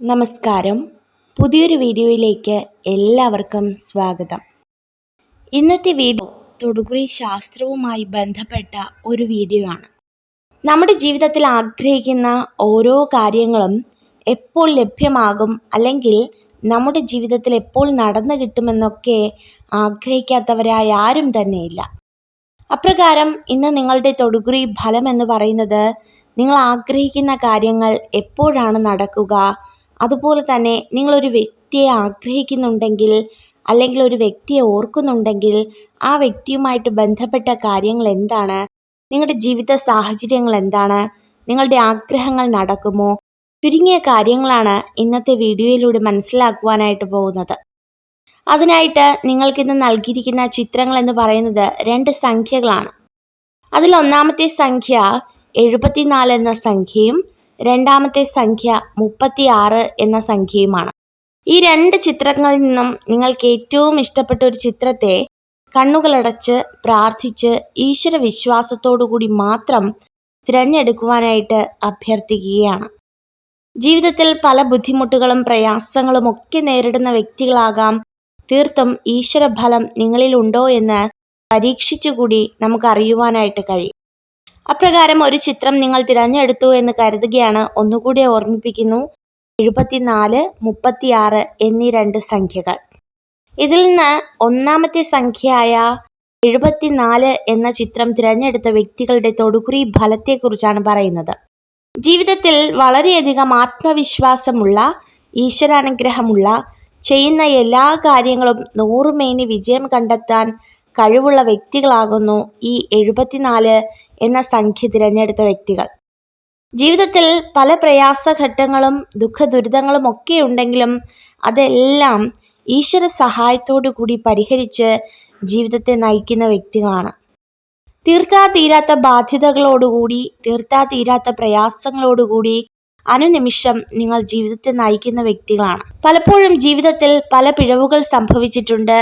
നമസ്കാരം. പുതിയൊരു വീഡിയോയിലേക്ക് എല്ലാവർക്കും സ്വാഗതം. ഇന്നത്തെ വീഡിയോ തൊടുകുറി ശാസ്ത്രവുമായി ബന്ധപ്പെട്ട ഒരു വീഡിയോ ആണ്. നമ്മുടെ ജീവിതത്തിൽ ആഗ്രഹിക്കുന്ന ഓരോ കാര്യങ്ങളും എപ്പോൾ ലഭ്യമാകും അല്ലെങ്കിൽ നമ്മുടെ ജീവിതത്തിൽ എപ്പോൾ നടന്നു കിട്ടുമെന്നൊക്കെ ആഗ്രഹിക്കാത്തവരായ ആരും തന്നെയില്ല. അപ്രകാരം ഇന്ന് നിങ്ങളുടെ തൊടുകുറി ഫലം എന്ന് പറയുന്നത് നിങ്ങൾ ആഗ്രഹിക്കുന്ന കാര്യങ്ങൾ എപ്പോഴാണ് നടക്കുക അതുപോലെ തന്നെ നിങ്ങളൊരു വ്യക്തിയെ ആഗ്രഹിക്കുന്നുണ്ടെങ്കിൽ അല്ലെങ്കിൽ ഒരു വ്യക്തിയെ ഓർക്കുന്നുണ്ടെങ്കിൽ ആ വ്യക്തിയുമായിട്ട് ബന്ധപ്പെട്ട കാര്യങ്ങൾ എന്താണ്? നിങ്ങളുടെ ജീവിത സാഹചര്യങ്ങൾ എന്താണ്? നിങ്ങളുടെ ആഗ്രഹങ്ങൾ നടക്കുമോ? ചുരുങ്ങിയ കാര്യങ്ങളാണ് ഇന്നത്തെ വീഡിയോയിലൂടെ മനസ്സിലാക്കുവാനായിട്ട് പോകുന്നത്. അതിനായിട്ട് നിങ്ങൾക്കിന്ന് നൽകിയിരിക്കുന്ന ചിത്രങ്ങൾ എന്ന് പറയുന്നത് രണ്ട് സംഖ്യകളാണ്. അതിൽ ഒന്നാമത്തെ സംഖ്യ എഴുപത്തിനാല് എന്ന സംഖ്യയും രണ്ടാമത്തെ സംഖ്യ മുപ്പത്തി ആറ് എന്ന സംഖ്യയുമാണ്. ഈ രണ്ട് ചിത്രങ്ങളിൽ നിന്നും നിങ്ങൾക്ക് ഏറ്റവും ഇഷ്ടപ്പെട്ട ഒരു ചിത്രത്തെ കണ്ണുകളടച്ച് പ്രാർത്ഥിച്ച് ഈശ്വര വിശ്വാസത്തോടുകൂടി മാത്രം തിരഞ്ഞെടുക്കുവാനായിട്ട് അഭ്യർത്ഥിക്കുകയാണ്. ജീവിതത്തിൽ പല ബുദ്ധിമുട്ടുകളും പ്രയാസങ്ങളും ഒക്കെ നേരിടുന്ന വ്യക്തികളാകാം തീർത്തും ഈശ്വരഫലം നിങ്ങളിലുണ്ടോ എന്ന് പരീക്ഷിച്ചുകൂടി നമുക്ക് അറിയുവാനായിട്ട് കഴിയും. അപ്രകാരം ഒരു ചിത്രം നിങ്ങൾ തിരഞ്ഞെടുത്തു എന്ന് കരുതുകയാണ്. ഒന്നുകൂടി ഓർമ്മിപ്പിക്കുന്നു. എഴുപത്തിനാല് മുപ്പത്തിയാറ് എന്നീ രണ്ട് സംഖ്യകൾ. ഇതിൽ നിന്ന് ഒന്നാമത്തെ സംഖ്യയായ എഴുപത്തിനാല് എന്ന ചിത്രം തിരഞ്ഞെടുത്ത വ്യക്തികളുടെ തൊടുകുറി ഫലത്തെക്കുറിച്ചാണ് പറയുന്നത്. ജീവിതത്തിൽ വളരെയധികം ആത്മവിശ്വാസമുള്ള ഈശ്വരാനുഗ്രഹമുള്ള ചെയ്യുന്ന എല്ലാ കാര്യങ്ങളും നൂറുമേനി വിജയം കണ്ടെത്താൻ കഴിവുള്ള വ്യക്തികളാകുന്നു ഈ എഴുപത്തിനാല് എന്ന സംഖ്യ തിരഞ്ഞെടുത്ത വ്യക്തികൾ. ജീവിതത്തിൽ പല പ്രയാസഘട്ടങ്ങളും ദുഃഖ ദുരിതങ്ങളും ഒക്കെ ഉണ്ടെങ്കിലും അതെല്ലാം ഈശ്വര സഹായത്തോടു കൂടി പരിഹരിച്ച് ജീവിതത്തെ നയിക്കുന്ന വ്യക്തികളാണ്. തീർത്താ തീരാത്ത ബാധ്യതകളോടുകൂടി തീർത്താ തീരാത്ത പ്രയാസങ്ങളോടുകൂടി അനുനിമിഷം നിങ്ങൾ ജീവിതത്തെ നയിക്കുന്ന വ്യക്തികളാണ്. പലപ്പോഴും ജീവിതത്തിൽ പല പിഴവുകൾ സംഭവിച്ചിട്ടുണ്ട്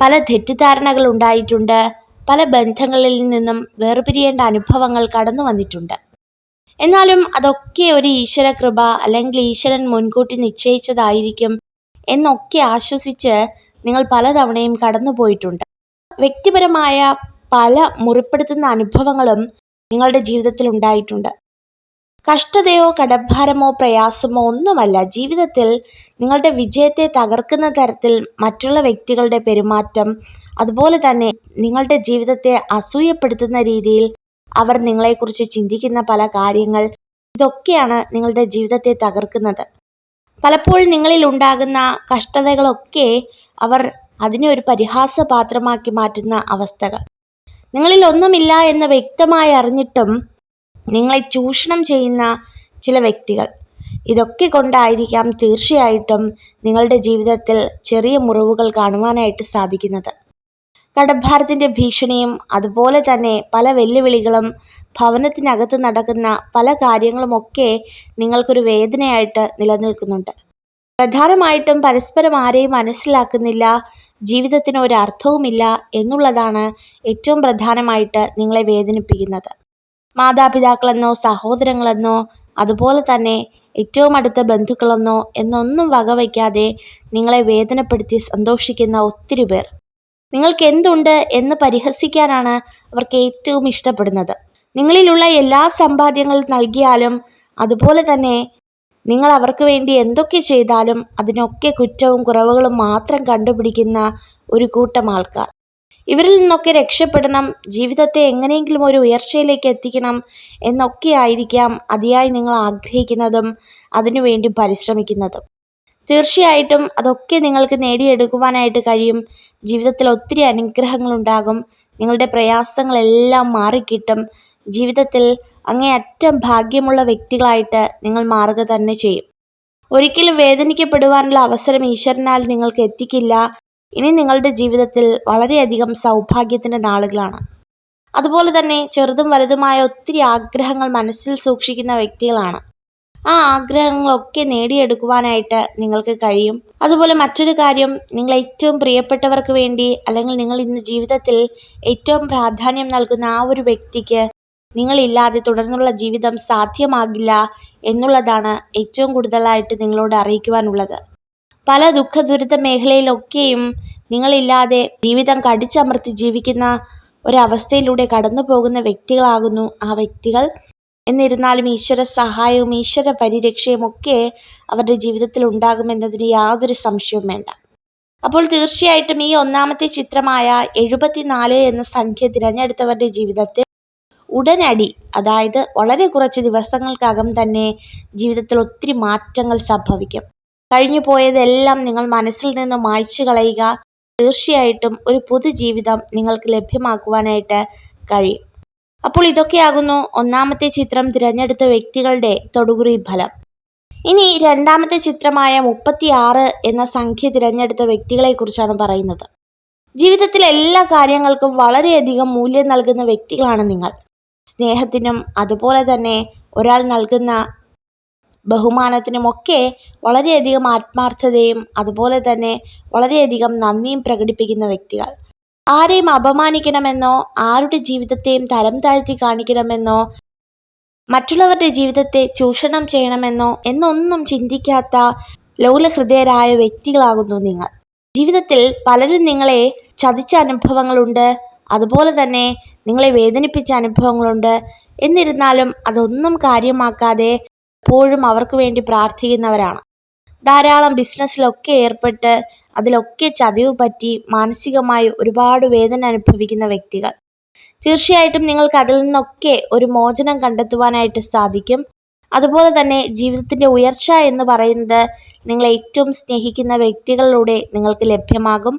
പല തെറ്റിദ്ധാരണകൾ ഉണ്ടായിട്ടുണ്ട് പല ബന്ധങ്ങളിൽ നിന്നും വേർപിരിയേണ്ട അനുഭവങ്ങൾ കടന്നു വന്നിട്ടുണ്ട്. എന്നാലും അതൊക്കെ ഒരു ഈശ്വര കൃപ അല്ലെങ്കിൽ ഈശ്വരൻ മുൻകൂട്ടി നിശ്ചയിച്ചതായിരിക്കും എന്നൊക്കെ ആശ്വസിച്ച് നിങ്ങൾ പലതവണയും കടന്നുപോയിട്ടുണ്ട് വ്യക്തിപരമായ പല മുറിപ്പെടുത്തുന്ന അനുഭവങ്ങളും നിങ്ങളുടെ ജീവിതത്തിൽ ഉണ്ടായിട്ടുണ്ട്. കഷ്ടതയോ കടഭാരമോ പ്രയാസമോ ഒന്നുമല്ല. ജീവിതത്തിൽ നിങ്ങളുടെ വിജയത്തെ തകർക്കുന്ന തരത്തിൽ മറ്റുള്ള വ്യക്തികളുടെ പെരുമാറ്റം അതുപോലെ തന്നെ നിങ്ങളുടെ ജീവിതത്തെ അസൂയപ്പെടുത്തുന്ന രീതിയിൽ അവർ നിങ്ങളെക്കുറിച്ച് ചിന്തിക്കുന്ന പല കാര്യങ്ങൾ ഇതൊക്കെയാണ് നിങ്ങളുടെ ജീവിതത്തെ തകർക്കുന്നത്. പലപ്പോഴും നിങ്ങളിൽ ഉണ്ടാകുന്ന കഷ്ടതകളൊക്കെ അവർ അതിനെ ഒരു പരിഹാസപാത്രമാക്കി മാറ്റുന്ന അവസ്ഥകൾ. നിങ്ങളിൽ ഒന്നുമില്ല എന്ന് വ്യക്തമായി അറിഞ്ഞിട്ടും നിങ്ങളെ ചൂഷണം ചെയ്യുന്ന ചില വ്യക്തികൾ. ഇതൊക്കെ കൊണ്ടായിരിക്കാം തീർച്ചയായിട്ടും നിങ്ങളുടെ ജീവിതത്തിൽ ചെറിയ മുറിവുകൾ കാണുവാനായിട്ട് സാധിക്കുന്നത്. കടഭാരത്തിന്റെ ഭീഷണിയും അതുപോലെ തന്നെ പല വെല്ലുവിളികളും ഭവനത്തിനകത്ത് നടക്കുന്ന പല കാര്യങ്ങളുമൊക്കെ നിങ്ങൾക്കൊരു വേദനയായിട്ട് നിലനിൽക്കുന്നുണ്ട്. പ്രധാനമായിട്ടും പരസ്പരം ആരെയും മനസ്സിലാക്കുന്നില്ല ജീവിതത്തിന് ഒരു അർത്ഥവുമില്ല എന്നുള്ളതാണ് ഏറ്റവും പ്രധാനമായിട്ട് നിങ്ങളെ വേദനിപ്പിക്കുന്നത്. മാതാപിതാക്കളെന്നോ സഹോദരങ്ങളെന്നോ അതുപോലെ തന്നെ ഏറ്റവും അടുത്ത ബന്ധുക്കളെന്നോ എന്നൊന്നും വകവയ്ക്കാതെ നിങ്ങളെ വേദനപ്പെടുത്തി സന്തോഷിക്കുന്ന ഒത്തിരി പേർ. നിങ്ങൾക്ക് എന്തുണ്ട് എന്ന് പരിഹസിക്കാനാണ് അവർക്ക് ഏറ്റവും ഇഷ്ടപ്പെടുന്നത്. നിങ്ങളിലുള്ള എല്ലാ സമ്പാദ്യങ്ങളും നൽകിയാലും അതുപോലെ തന്നെ നിങ്ങൾ അവർക്ക് വേണ്ടി എന്തൊക്കെ ചെയ്താലും അതിനൊക്കെ കുറ്റവും കുറവുകളും മാത്രം കണ്ടുപിടിക്കുന്ന ഒരു കൂട്ടം ആൾക്കാർ. ഇവരിൽ നിന്നൊക്കെ രക്ഷപ്പെടണം ജീവിതത്തെ എങ്ങനെയെങ്കിലും ഒരു ഉയർച്ചയിലേക്ക് എത്തിക്കണം എന്നൊക്കെ ആയിരിക്കാം അതിയായി നിങ്ങൾ ആഗ്രഹിക്കുന്നതും അതിനുവേണ്ടി പരിശ്രമിക്കുന്നതും. തീർച്ചയായിട്ടും അതൊക്കെ നിങ്ങൾക്ക് നേടിയെടുക്കുവാനായിട്ട് കഴിയും. ജീവിതത്തിൽ ഒത്തിരി അനുഗ്രഹങ്ങളുണ്ടാകും. നിങ്ങളുടെ പ്രയാസങ്ങളെല്ലാം മാറിക്കിട്ടും. ജീവിതത്തിൽ അങ്ങേയറ്റം ഭാഗ്യമുള്ള വ്യക്തികളായിട്ട് നിങ്ങൾ മാറുക തന്നെ ചെയ്യും. ഒരിക്കലും വേദനിക്കപ്പെടുവാനുള്ള അവസരം ഈശ്വരനാൽ നിങ്ങൾക്ക് എത്തിക്കില്ല. ഇനി നിങ്ങളുടെ ജീവിതത്തിൽ വളരെയധികം സൗഭാഗ്യത്തിന്റെ നാളുകളാണ്. അതുപോലെ തന്നെ ചെറുതും വലുതുമായ ഒത്തിരി ആഗ്രഹങ്ങൾ മനസ്സിൽ സൂക്ഷിക്കുന്ന വ്യക്തികളാണ്. ആ ആഗ്രഹങ്ങളൊക്കെ നേടിയെടുക്കുവാനായിട്ട് നിങ്ങൾക്ക് കഴിയും. അതുപോലെ മറ്റൊരു കാര്യം നിങ്ങൾ ഏറ്റവും പ്രിയപ്പെട്ടവർക്ക് വേണ്ടി അല്ലെങ്കിൽ നിങ്ങൾ ഇന്ന് ജീവിതത്തിൽ ഏറ്റവും പ്രാധാന്യം നൽകുന്ന ആ ഒരു വ്യക്തിക്ക് നിങ്ങളില്ലാതെ തുടർന്നുള്ള ജീവിതം സാധ്യമാകില്ല എന്നുള്ളതാണ് ഏറ്റവും കൂടുതലായിട്ട് നിങ്ങളോട് അറിയിക്കുവാനുള്ളത്. പല ദുഃഖ ദുരിത മേഖലയിലൊക്കെയും നിങ്ങളില്ലാതെ ജീവിതം കടിച്ചമർത്തി ജീവിക്കുന്ന ഒരവസ്ഥയിലൂടെ കടന്നു പോകുന്ന വ്യക്തികളാകുന്നു ആ വ്യക്തികൾ. എന്നിരുന്നാലും ഈശ്വര സഹായവും ഈശ്വര പരിരക്ഷയും ഒക്കെ അവരുടെ ജീവിതത്തിൽ ഉണ്ടാകുമെന്നതിന് യാതൊരു സംശയവും വേണ്ട. അപ്പോൾ തീർച്ചയായിട്ടും ഈ ഒന്നാമത്തെ ചിത്രമായ എഴുപത്തിനാല് എന്ന സംഖ്യ തിരഞ്ഞെടുത്തവരുടെ ജീവിതത്തിൽ ഉടനടി അതായത് വളരെ കുറച്ച് ദിവസങ്ങൾക്കകം തന്നെ ജീവിതത്തിൽ ഒത്തിരി മാറ്റങ്ങൾ സംഭവിക്കും. കഴിഞ്ഞു പോയതെല്ലാം നിങ്ങൾ മനസ്സിൽ നിന്ന് മായ്ച്ചു കളയുക. തീർച്ചയായിട്ടും ഒരു പുതുജീവിതം നിങ്ങൾക്ക് ലഭ്യമാക്കുവാനായിട്ട് കഴിയും. അപ്പോൾ ഇതൊക്കെയാകുന്നു ഒന്നാമത്തെ ചിത്രം തിരഞ്ഞെടുത്ത വ്യക്തികളുടെ തൊടുകുറി ഫലം. ഇനി രണ്ടാമത്തെ ചിത്രമായ മുപ്പത്തിയാറ് എന്ന സംഖ്യ തിരഞ്ഞെടുത്ത വ്യക്തികളെ കുറിച്ചാണ് പറയുന്നത്. ജീവിതത്തിലെ എല്ലാ കാര്യങ്ങൾക്കും വളരെയധികം മൂല്യം നൽകുന്ന വ്യക്തികളാണ് നിങ്ങൾ. സ്നേഹത്തിനും അതുപോലെ തന്നെ ഒരാൾ നൽകുന്ന ബഹുമാനത്തിനുമൊക്കെ വളരെയധികം ആത്മാർത്ഥതയും അതുപോലെ തന്നെ വളരെയധികം നന്ദിയും പ്രകടിപ്പിക്കുന്ന വ്യക്തികൾ. ആരെയും അപമാനിക്കണമെന്നോ ആരുടെ ജീവിതത്തെയും തരം താഴ്ത്തി കാണിക്കണമെന്നോ മറ്റുള്ളവരുടെ ജീവിതത്തെ ചൂഷണം ചെയ്യണമെന്നോ എന്നൊന്നും ചിന്തിക്കാത്ത ലോലഹൃദയരായ വ്യക്തികളാകുന്നു നിങ്ങൾ. ജീവിതത്തിൽ പലരും നിങ്ങളെ ചതിച്ച അനുഭവങ്ങളുണ്ട് അതുപോലെ തന്നെ നിങ്ങളെ വേദനിപ്പിച്ച അനുഭവങ്ങളുണ്ട്. എന്നിരുന്നാലും അതൊന്നും കാര്യമാക്കാതെ എപ്പോഴും അവർക്ക് വേണ്ടി പ്രാർത്ഥിക്കുന്നവരാണ്. ധാരാളം ബിസിനസ്സിലൊക്കെ ഏർപ്പെട്ട് അതിലൊക്കെ ചതിവ് പറ്റി മാനസികമായി ഒരുപാട് വേദന അനുഭവിക്കുന്ന വ്യക്തികൾ. തീർച്ചയായിട്ടും നിങ്ങൾക്ക് അതിൽ നിന്നൊക്കെ ഒരു മോചനം കണ്ടെത്തുവാനായിട്ട് സാധിക്കും. അതുപോലെ തന്നെ ജീവിതത്തിന്റെ ഉയർച്ച എന്ന് പറയുന്നത് നിങ്ങളെ ഏറ്റവും സ്നേഹിക്കുന്ന വ്യക്തികളിലൂടെ നിങ്ങൾക്ക് ലഭ്യമാകും.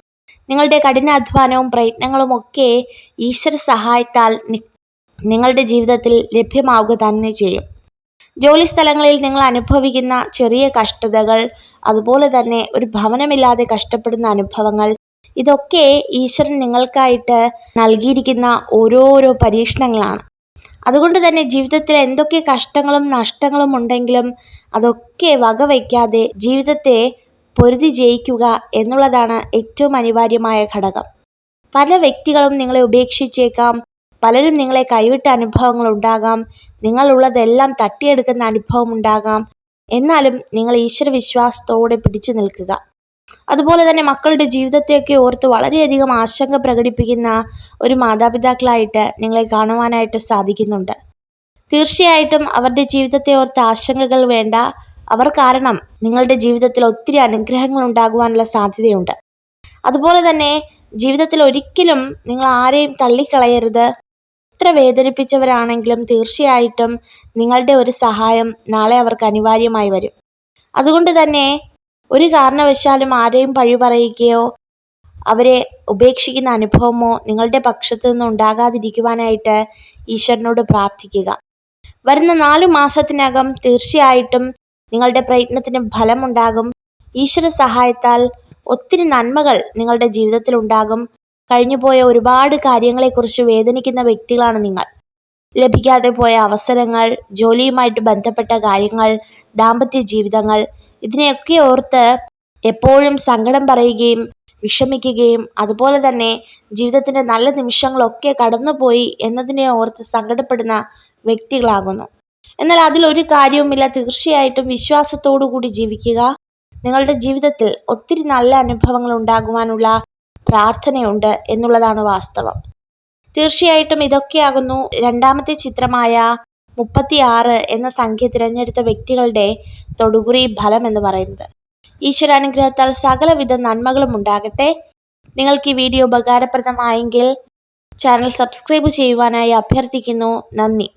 നിങ്ങളുടെ കഠിനാധ്വാനവും പ്രയത്നങ്ങളും ഒക്കെ ഈശ്വര സഹായത്താൽ നിങ്ങളുടെ ജീവിതത്തിൽ ലഭ്യമാവുക തന്നെ ചെയ്യും. ജോലി സ്ഥലങ്ങളിൽ നിങ്ങൾ അനുഭവിക്കുന്ന ചെറിയ കഷ്ടതകൾ അതുപോലെ തന്നെ ഒരു ഭവനമില്ലാതെ കഷ്ടപ്പെടുന്ന അനുഭവങ്ങൾ ഇതൊക്കെ ഈശ്വരൻ നിങ്ങൾക്കായിട്ട് നൽകിയിരിക്കുന്ന ഓരോരോ പരീക്ഷണങ്ങളാണ്. അതുകൊണ്ട് തന്നെ ജീവിതത്തിൽ എന്തൊക്കെ കഷ്ടങ്ങളും നഷ്ടങ്ങളും ഉണ്ടെങ്കിലും അതൊക്കെ വകവയ്ക്കാതെ ജീവിതത്തെ പൊരുതി ജയിക്കുക എന്നുള്ളതാണ് ഏറ്റവും അനിവാര്യമായ ഘടകം. പല വ്യക്തികളും നിങ്ങളെ ഉപേക്ഷിച്ചേക്കാം പലരും നിങ്ങളെ കൈവിട്ട അനുഭവങ്ങൾ ഉണ്ടാകാം നിങ്ങളുള്ളതെല്ലാം തട്ടിയെടുക്കുന്ന അനുഭവം ഉണ്ടാകാം എന്നാലും നിങ്ങൾ ഈശ്വര വിശ്വാസത്തോടെ പിടിച്ചു നിൽക്കുക. അതുപോലെ തന്നെ മക്കളുടെ ജീവിതത്തെയൊക്കെ ഓർത്ത് വളരെയധികം ആശങ്ക പ്രകടിപ്പിക്കുന്ന ഒരു മാതാപിതാക്കളായിട്ട് നിങ്ങളെ കാണുവാനായിട്ട് സാധിക്കുന്നുണ്ട്. തീർച്ചയായിട്ടും അവരുടെ ജീവിതത്തെ ഓർത്ത് ആശങ്കകൾ വേണ്ട. അവർ കാരണം നിങ്ങളുടെ ജീവിതത്തിൽ ഒത്തിരി അനുഗ്രഹങ്ങൾ ഉണ്ടാകുവാനുള്ള സാധ്യതയുണ്ട്. അതുപോലെ തന്നെ ജീവിതത്തിൽ ഒരിക്കലും നിങ്ങൾ ആരെയും തള്ളിക്കളയരുത്. എത്ര വേദനിപ്പിച്ചവരാണെങ്കിലും തീർച്ചയായിട്ടും നിങ്ങളുടെ ഒരു സഹായം നാളെ അവർക്ക് അനിവാര്യമായി വരും. അതുകൊണ്ട് തന്നെ ഒരു കാരണവശാലും ആരെയും പഴി പറയുകയോ അവരെ ഉപേക്ഷിക്കുന്ന അനുഭവമോ നിങ്ങളുടെ പക്ഷത്തു നിന്ന് ഉണ്ടാകാതിരിക്കുവാനായിട്ട് ഈശ്വരനോട് പ്രാർത്ഥിക്കുക. വരുന്ന നാലു മാസത്തിനകം തീർച്ചയായിട്ടും നിങ്ങളുടെ പ്രയത്നത്തിന് ഫലമുണ്ടാകും. ഈശ്വര സഹായത്താൽ ഒത്തിരി നന്മകൾ നിങ്ങളുടെ ജീവിതത്തിൽ ഉണ്ടാകും കഴിഞ്ഞുപോയ ഒരുപാട് കാര്യങ്ങളെക്കുറിച്ച് വേദനിക്കുന്ന വ്യക്തികളാണ് നിങ്ങൾ. ലഭിക്കാതെ പോയ അവസരങ്ങൾ ജോലിയുമായിട്ട് ബന്ധപ്പെട്ട കാര്യങ്ങൾ ദാമ്പത്യ ജീവിതങ്ങൾ ഇതിനെയൊക്കെ ഓർത്ത് എപ്പോഴും സങ്കടം പറയുകയും വിഷമിക്കുകയും അതുപോലെ തന്നെ ജീവിതത്തിന്റെ നല്ല നിമിഷങ്ങളൊക്കെ കടന്നുപോയി എന്നതിനെ ഓർത്ത് സങ്കടപ്പെടുന്ന വ്യക്തികളാകുന്നു. എന്നാൽ അതിലൊരു കാര്യവുമില്ല. തീർച്ചയായിട്ടും വിശ്വാസത്തോടു കൂടി ജീവിക്കുക. നിങ്ങളുടെ ജീവിതത്തിൽ ഒത്തിരി നല്ല അനുഭവങ്ങൾ ഉണ്ടാകുവാനുള്ള പ്രാർത്ഥനയുണ്ട് എന്നുള്ളതാണ് വാസ്തവം. തീർച്ചയായിട്ടും ഇതൊക്കെയാകുന്നു. രണ്ടാമത്തെ ചിത്രമായ മുപ്പത്തിയാറ് എന്ന സംഖ്യ തിരഞ്ഞെടുത്ത വ്യക്തികളുടെ തൊടുകുറി ഫലം എന്ന് പറയുന്നത്. ഈശ്വരാനുഗ്രഹത്താൽ സകലവിധ നന്മകളും ഉണ്ടാകട്ടെ. നിങ്ങൾക്ക് ഈ വീഡിയോ ഉപകാരപ്രദമായെങ്കിൽ ചാനൽ സബ്സ്ക്രൈബ് ചെയ്യുവാനായി അഭ്യർത്ഥിക്കുന്നു. നന്ദി.